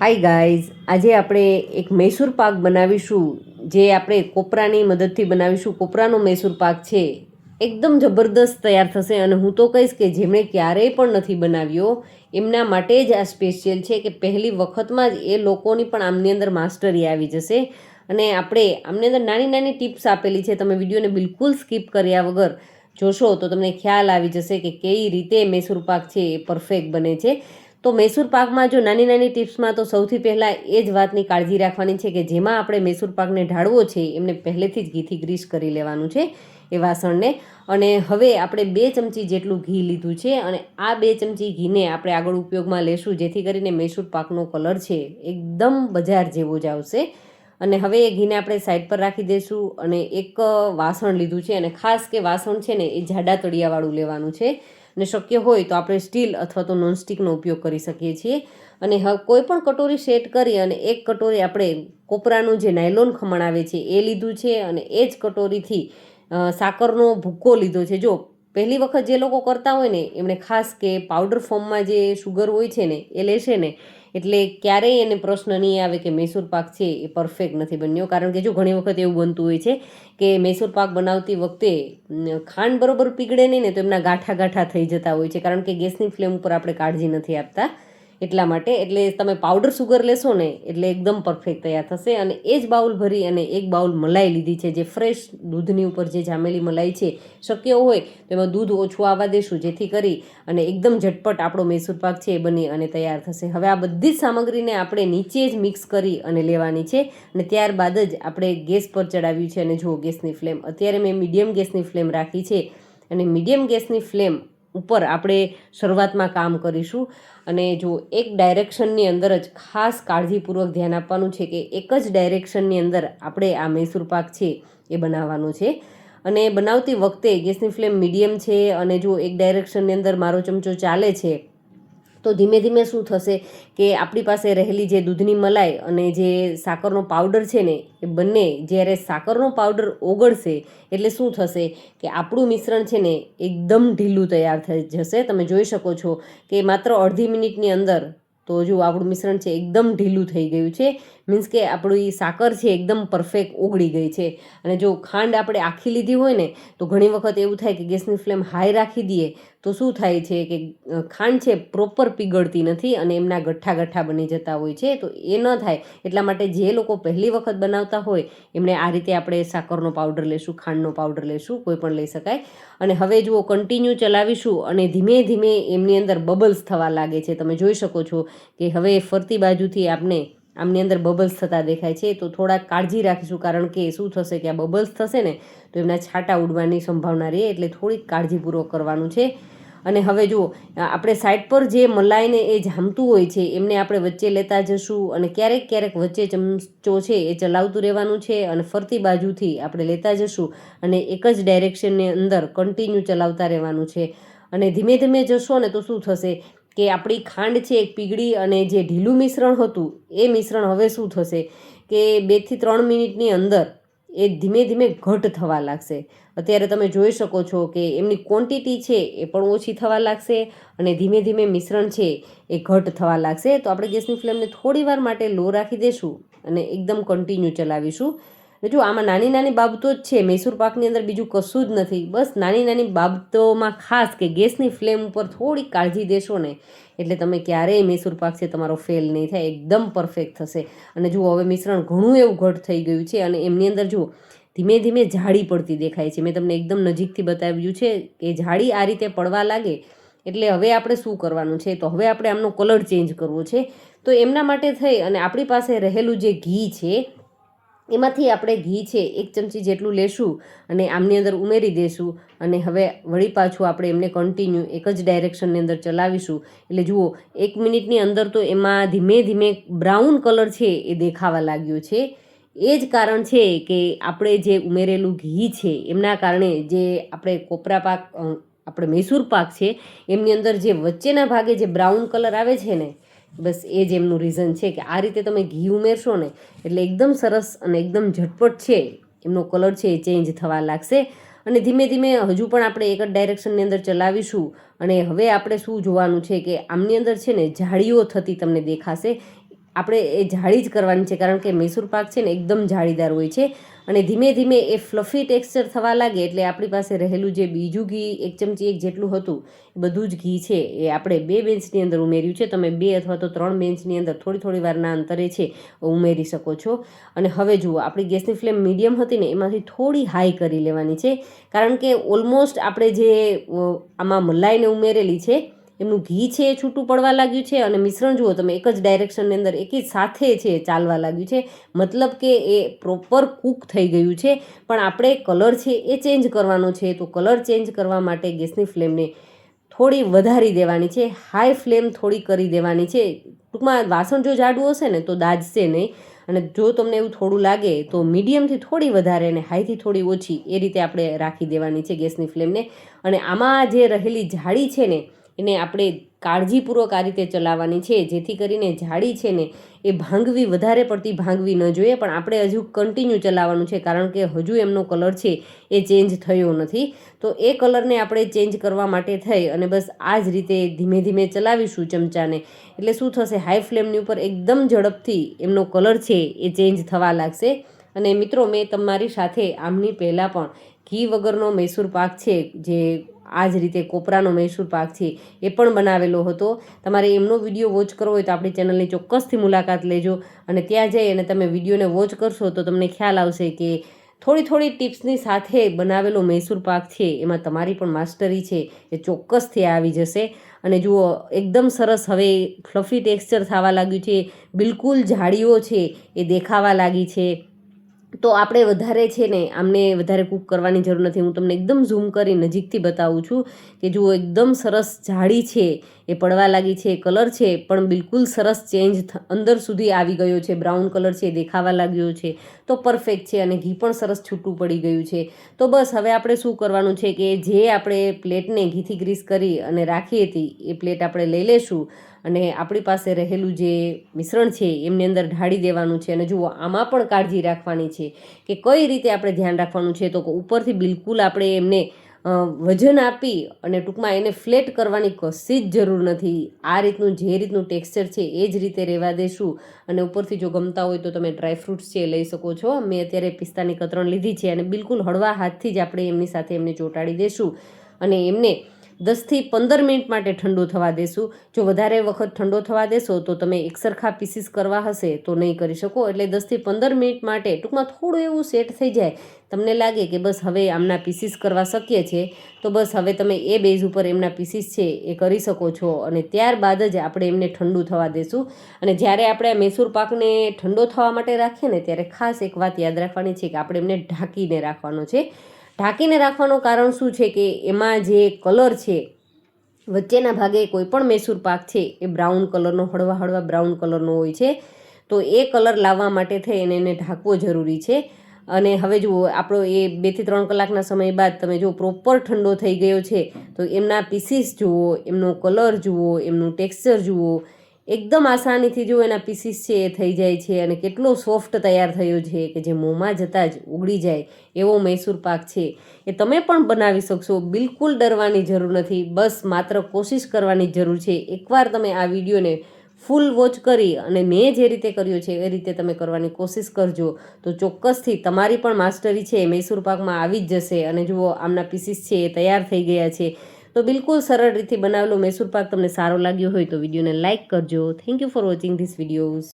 Hi guys આજે આપણે એક મૈસૂર પાક બનાવીશું, જે આપણે કોપરાની મદદથી બનાવીશું. કોપરાનો મૈસૂર પાક છે, એકદમ જબરદસ્ત તૈયાર થશે અને હું તો કહીશ કે જેમણે ક્યારેય પણ નથી બનાવ્યો, એમના માટે જ આ સ્પેશિયલ છે કે પહેલી વખતમાં જ એ લોકોની પણ આમની અંદર માસ્ટરી આવી જશે. અને આપણે આમની અંદર નાની નાની ટિપ્સ આપેલી છે, તમે વિડીયોને બિલકુલ સ્કીપ કર્યા વગર જોશો તો તમને ખ્યાલ આવી જશે કે કઈ રીતે મૈસૂર પાક છે એ પરફેક્ટ બને છે. તો મૈસૂર પાકમાં જો નાની નાની ટિપ્સમાં તો સૌથી પહેલાં એ જ વાતની કાળજી રાખવાની છે કે જેમાં આપણે મૈસૂર પાકને ઢાળવો છે, એમને પહેલેથી જ ઘીથી ગ્રીસ કરી લેવાનું છે એ વાસણને. અને હવે આપણે બે ચમચી જેટલું ઘી લીધું છે અને આ બે ચમચી ઘીને આપણે આગળ ઉપયોગમાં લેશું, જેથી કરીને મૈસૂર પાકનો કલર છે એકદમ બજાર જેવો જ આવશે. અને હવે એ ઘીને આપણે સાઈડ પર રાખી દઈશું અને એક વાસણ લીધું છે અને ખાસ કે વાસણ છે ને એ જાડા તળિયાવાળું લેવાનું છે. અને શક્ય હોય તો આપણે સ્ટીલ અથવા તો નોનસ્ટિકનો ઉપયોગ કરી શકીએ છીએ. અને હવે કોઈ પણ કટોરી સેટ કરી અને એક કટોરી આપણે કોપરાનું જે નાયલોન ખમણ આવે છે એ લીધું છે અને એ જ કટોરીથી સાકરનો ભૂક્કો લીધો છે. જો, પહેલી વખત જે લોકો કરતા હોય ને, એમણે ખાસ કે પાવડર ફોર્મમાં જે શુગર હોય છે ને, એ લેશે ને એટલે ક્યારેય એને પ્રશ્ન નહીં આવે કે મૈસૂર પાક છે એ પરફેક્ટ નથી બન્યો. કારણ કે જો ઘણી વખત એવું બનતું હોય છે કે મૈસૂર પાક બનાવતી વખતે ખાંડ બરોબર પીગળે નહીં ને તો એમના ગાંઠા ગાંઠા થઈ જતા હોય છે. કારણ કે ગેસની ફ્લેમ ઉપર આપણે કાળજી નથી આપતા. એટલા માટે, એટલે તમે પાવડર સુગર લેશો ને, એટલે એકદમ પરફેક્ટ તૈયાર થશે. અને એ જ બાઉલ ભરી અને એક બાઉલ મલાઈ લીધી છે, જે ફ્રેશ દૂધની ઉપર જે જામેલી મલાઈ છે, શક્ય હોય તો એમાં દૂધ ઓછું આવવા દેશું, જેથી કરી અને એકદમ ઝટપટ આપણો મૈસૂર પાક છે એ બની અને તૈયાર થશે. હવે આ બધી જ સામગ્રીને આપણે નીચે જ મિક્સ કરી અને લેવાની છે. અને ત્યારબાદ જ આપણે ગેસ પર ચડાવ્યું છે. અને જુઓ ગેસની ફ્લેમ, અત્યારે મેં મીડિયમ ગેસની ફ્લેમ રાખી છે. અને મીડિયમ ગેસની ફ્લેમ ઉપર આપણે શરૂઆતમાં કામ કરીશું. અને જો એક ડાયરેક્શનની અંદર જ ખાસ કાળજીપૂર્વક ધ્યાન આપવાનું છે કે એક જ ડાયરેક્શનની અંદર આપણે આ મૈસૂર પાક છે એ બનાવવાનો છે. અને બનાવતી વખતે ગેસની ફ્લેમ મીડિયમ છે અને જો એક ડાયરેક્શનની અંદર મારો ચમચો ચાલે છે તો ધીમે ધીમે શું થશે કે આપણી પાસે રહેલી જે દૂધની મલાઈ અને જે સાકરનો પાવડર છે ને, એ બંને જ્યારે સાકરનો પાવડર ઓગળશે, એટલે શું થશે કે આપણું મિશ્રણ છે ને એકદમ ઢીલું તૈયાર થઈ જશે. તમે જોઈ શકો છો કે માત્ર અડધી મિનિટની અંદર તો જો આપણું મિશ્રણ છે એકદમ ઢીલું થઈ ગયું છે. મીન્સ કે આપણી સાકર છે એકદમ પરફેક્ટ ઓગળી ગઈ છે. અને જો ખાંડ આપણે આખી લીધી હોય ને, તો ઘણી વખત એવું થાય કે ગેસની ફ્લેમ હાઈ રાખી દઈએ, તો શું થાય છે કે ખાંડ છે પ્રોપર પીગળતી નથી અને એમના ગઠ્ઠા ગઠ્ઠા બની જતા હોય છે, તો એ ન થાય. એટલા માટે જે લોકો પહેલી વખત બનાવતા હોય, એમણે આ રીતે આપણે સાકરનો પાવડર લેશું, ખાંડનો પાવડર લેશું, કોઈ પણ લઈ શકાય. અને હવે જુઓ કન્ટિન્યુ ચલાવીશું અને ધીમે ધીમે એમની અંદર બબલ્સ થવા લાગે છે. તમે જોઈ શકો છો કે હવે ફરતી બાજુથી આપને આમની અંદર બબલ્સ થતા દેખાય છે, તો થોડાક કાળજી રાખીશું કારણ કે શું થશે કે આ બબલ્સ થશે ને, તો એમના છાંટા ઉડવાની સંભાવના રહે એટલે થોડીક કાળજીપૂર્વક કરવાનું છે. અને હવે જુઓ, આપણે સાઈડ પર જે મલાઈને એ જામતું હોય છે, એમને આપણે વચ્ચે લેતા જશું અને ક્યારેક ક્યારેક વચ્ચે ચમચો છે એ ચલાવતું રહેવાનું છે અને ફરતી બાજુથી આપણે લેતા જશું અને એક જ ડાયરેક્શનની અંદર કન્ટિન્યુ ચલાવતા રહેવાનું છે. અને ધીમે ધીમે જશો ને તો શું થશે કે આપણી ખાંડ છે એક પીગળી અને જે ઢીલું મિશ્રણ હતું, એ મિશ્રણ હવે શું થશે? કે બેથી ત્રણ મિનિટની અંદર એ ધીમે ધીમે ઘટ થવા લાગશે. અત્યારે તમે જોઈ શકો છો કે એમની ક્વોન્ટિટી છે એ પણ ઓછી થવા લાગશે અને ધીમે ધીમે મિશ્રણ છે એ ઘટ થવા લાગશે. તો આપણે ગેસની ફ્લેમને થોડી વાર માટે લો રાખી દઈશું અને એકદમ કન્ટિન્યુ ચલાવીશું. જો આમાં નાની નાની બાબતો જ છે, મૈસૂર પાકની અંદર બીજું કશું જ નથી. બસ નાની નાની બાબતોમાં ખાસ કે ગેસની ફ્લેમ ઉપર થોડી કાળજી દેશો ને, એટલે તમે ક્યારેય મૈસૂર પાક છે તમારો ફેલ નહીં થાય, એકદમ પરફેક્ટ થશે. અને જુઓ, હવે મિશ્રણ ઘણું એવું ઘટ થઈ ગયું છે અને એમની અંદર જુઓ, ધીમે ધીમે જાળી પડતી દેખાય છે. મેં તમને એકદમ નજીકથી બતાવ્યું છે કે જાળી આ રીતે પડવા લાગે, એટલે હવે આપણે શું કરવાનું છે? તો હવે આપણે આમનો કલર ચેન્જ કરવો છે. તો એમના માટે થઈ અને આપણી પાસે રહેલું જે ઘી છે એમાંથી આપણે ઘી છે, એક ચમચી જેટલું લેશું અને આમની અંદર ઉમેરી દઈશું અને હવે વળી પાછું આપણે એમને કન્ટિન્યુ એક જ ડાયરેક્શનની અંદર ચલાવીશું. એટલે જુઓ, એક મિનિટની અંદર તો એમાં ધીમે ધીમે બ્રાઉન કલર છે એ દેખાવા લાગ્યો છે. એ જ કારણ છે કે આપણે જે ઉમેરેલું ઘી છે, એમના કારણે જે આપણે કોપરા પાક આપણે મૈસૂર પાક છે, એમની અંદર જે વચ્ચેના ભાગે જે બ્રાઉન કલર આવે છે ને બસ એ જ એમનું રીઝન છે કે આ રીતે તમે ઘી ઉમેરશો ને, એટલે એકદમ સરસ અને એકદમ ઝટપટ છે, એમનો કલર છે એ ચેન્જ થવા લાગશે. અને ધીમે ધીમે હજુ પણ આપણે એક જ ડાયરેક્શનની અંદર ચલાવીશું. અને હવે આપણે શું જોવાનું છે કે આમની અંદર છે ને જાળીઓ થતી તમને દેખાશે. આપણે એ જાળી જ કરવાની છે કારણ કે મૈસૂર પાક છે ને એકદમ જાળીદાર હોય છે. અને ધીમે ધીમે એ ફ્લફી ટેક્સચર થવા લાગે એટલે આપણી પાસે રહેલું જે બીજું ઘી, એક ચમચી, એક જેટલું હતું બધું જ ઘી છે. એ આપણે બે બેન્ચની અંદર ઉમેર્યું છે. તમે બે અથવા તો ત્રણ બેન્ચની અંદર થોડી થોડી વારના અંતરે છે, ઉમેરી શકો છો. અને હવે જુઓ, આપણી ગેસની ફ્લેમ મીડિયમ હતી ને, એમાંથી થોડી હાઈ કરી લેવાની છે. કારણ કે ઓલમોસ્ટ આપણે જે આમાં મલાઈને ઉમેરેલી છે એમનું ઘી છે એ છૂટું પડવા લાગ્યું છે અને મિશ્રણ જુઓ તમે, એક જ ડાયરેક્શનની અંદર એક જ સાથે છે ચાલવા લાગ્યું છે. મતલબ કે એ પ્રોપર કૂક થઈ ગયું છે. પણ આપણે કલર છે એ ચેન્જ કરવાનો છે, તો કલર ચેન્જ કરવા માટે ગેસની ફ્લેમને થોડી વધારી દેવાની છે. હાઈ ફ્લેમ થોડી કરી દેવાની છે. ટૂંકમાં વાસણ જો જાડું હશે ને, તો દાજશે નહીં. અને જો તમને એવું થોડું લાગે, તો મીડિયમથી થોડી વધારે અને હાઈથી થોડી ઓછી એ રીતે આપણે રાખી દેવાની છે ગેસની ફ્લેમને અને આમાં જે રહેલી જાળી છે ને એને આપણે કાળજીપૂર્વક આ રીતે ચલાવવાની છે, જેથી કરીને જાળી છે ને એ ભાંગવી વધારે પડતી ભાંગવી ન જોઈએ. પણ આપણે હજુ કન્ટિન્યુ ચલાવવાનું છે, કારણ કે હજુ એમનો કલર છે એ ચેન્જ થયો નથી. તો એ કલરને આપણે ચેન્જ કરવા માટે થઈ અને બસ આ જ રીતે ધીમે ધીમે ચલાવીશું ચમચાને. એટલે શું થશે? હાઈ ફ્લેમની ઉપર એકદમ ઝડપથી એમનો કલર છે એ ચેન્જ થવા લાગશે. અને મિત્રો, મેં તમારી સાથે આમની પહેલાં પણ ઘી વગરનો મૈસૂર પાક છે, જે આ જ રીતે કોપરાનો મૈસૂર પાક છે એ પણ બનાવેલો હતો. તમારે એમનો વીડિયો વોચ કરવો હોય તો આપણી ચેનલની ચોક્કસથી મુલાકાત લેજો અને ત્યાં જઈ અને તમે વિડીયોને વોચ કરશો તો તમને ખ્યાલ આવશે કે થોડી થોડી ટિપ્સની સાથે બનાવેલો મૈસૂર પાક છે એમાં તમારી પણ માસ્ટરી છે એ ચોક્કસથી આવી જશે. અને જુઓ, એકદમ સરસ હવે ફ્લફી ટેક્સચર થવા લાગ્યું છે, બિલકુલ જાળીઓ છે એ દેખાવા લાગી છે. તો આપણે વધારે છે ને આમને વધારે કૂક કરવાની જરૂર નથી. હું તમને એકદમ ઝૂમ કરી નજીકથી બતાવું છું કે જુઓ, એકદમ સરસ જાળી છે. એ પડવા લાગી છે કલર છે, પણ બિલકુલ સરસ ચેન્જ અંદર સુધી આવી ગયો છે. બ્રાઉન કલર છે દેખાવા લાગ્યો છે. તો પરફેક્ટ છે અને ઘી પણ સરસ છૂટું પડી ગયું છે. તો બસ, હવે આપણે શું કરવાનું છે કે જે આપણે પ્લેટને ઘીથી ગ્રીસ કરી અને રાખી હતી એ પ્લેટ આપણે લઈ લેશું. અને આપણી પાસે રહેલું જે મિશ્રણ છે, એમની અંદર ઢાળી દેવાનું છે. અને જુઓ, આમાં પણ કાળજી રાખવાની છે કે કઈ રીતે આપણે ધ્યાન રાખવાનું છે. તો ઉપરથી બિલકુલ આપણે એમને વજન આપી અને ટૂંકમાં એને ફ્લેટ કરવાની કશી જ જરૂર નથી. આ રીતનું જે રીતનું ટેક્સચર છે, એ જ રીતે રહેવા દેશું. અને ઉપરથી જો ગમતા હોય તો તમે ડ્રાય ફ્રૂટ્સ છે લઈ શકો છો. મેં અત્યારે પિસ્તાની કતરણ લીધી છે અને બિલકુલ હળવા હાથથી જ આપણે એમની સાથે એમને ચોંટાડી દેશું. અને એમને દસથી પંદર મિનિટ માટે ઠંડુ થવા દેશું. જો વધારે વખત ઠંડો થવા દેશો, તો તમે એકસરખા પીસીસ કરવા હશે, તો નહીં કરી શકો. એટલે દસથી પંદર મિનિટ માટે ટૂંકમાં થોડું એવું સેટ થઈ જાય. તમને લાગે કે બસ હવે આમના પીસીસ કરવા શક્ય છે, તો બસ હવે તમે એ બેઝ ઉપર એમના પીસીસ છે એ કરી શકો છો. અને ત્યારબાદ જ આપણે એમને ઠંડુ થવા દેશું. અને જ્યારે આપણે મૈસૂર પાકને ઠંડો થવા માટે રાખીએ ને, ત્યારે ખાસ એક વાત યાદ રાખવાની છે કે આપણે એમને ઢાંકીને રાખવાનો છે. ઢાંકીને રાખવાનું કારણ શું છે કે એમાં જે કલર છે, વચ્ચેના ભાગે કોઈ પણ મૈસૂર પાક છે, એ બ્રાઉન કલરનો, હળવા હળવા બ્રાઉન કલરનો હોય છે. તો એ કલર લાવવા માટે થઈ અને એને ઢાંકવો જરૂરી છે. અને હવે જુઓ, આપણો એ બેથી ત્રણ કલાકના સમય બાદ તમે જો પ્રોપર ઠંડો થઈ ગયો છે. તો એમના પીસીસ જુઓ, એમનો કલર જુઓ, એમનું ટેક્સચર જુઓ એકદમ આસાનીથી જો એના પીસીસ છે એ થઈ જાય છે અને કેટલો સોફ્ટ તૈયાર થયો છે કે જે મોંમાં જતાં જ ઉગડી જાય એવો મૈસૂર પાક છે. એ તમે પણ બનાવી શકશો. બિલકુલ ડરવાની જરૂર નથી. બસ માત્ર કોશિશ કરવાની જરૂર છે. એકવાર તમે આ વિડીયોને ફૂલ વોચ કરી અને મેં જે રીતે કર્યો છે એ રીતે તમે કરવાની કોશિશ કરજો. તો ચોક્કસથી તમારી પણ માસ્ટરી છે. મૈસૂર પાકમાં આવી જ જશે અને જુઓ, આમના પીસીસ છે એ તૈયાર થઈ ગયા છે. તો બિલકુલ સરળ રીતે બનાવેલો મૈસૂર પાક તમને સારો લાગ્યો હોય તો વિડીયોને લાઇક કરજો. Thank you for watching this videos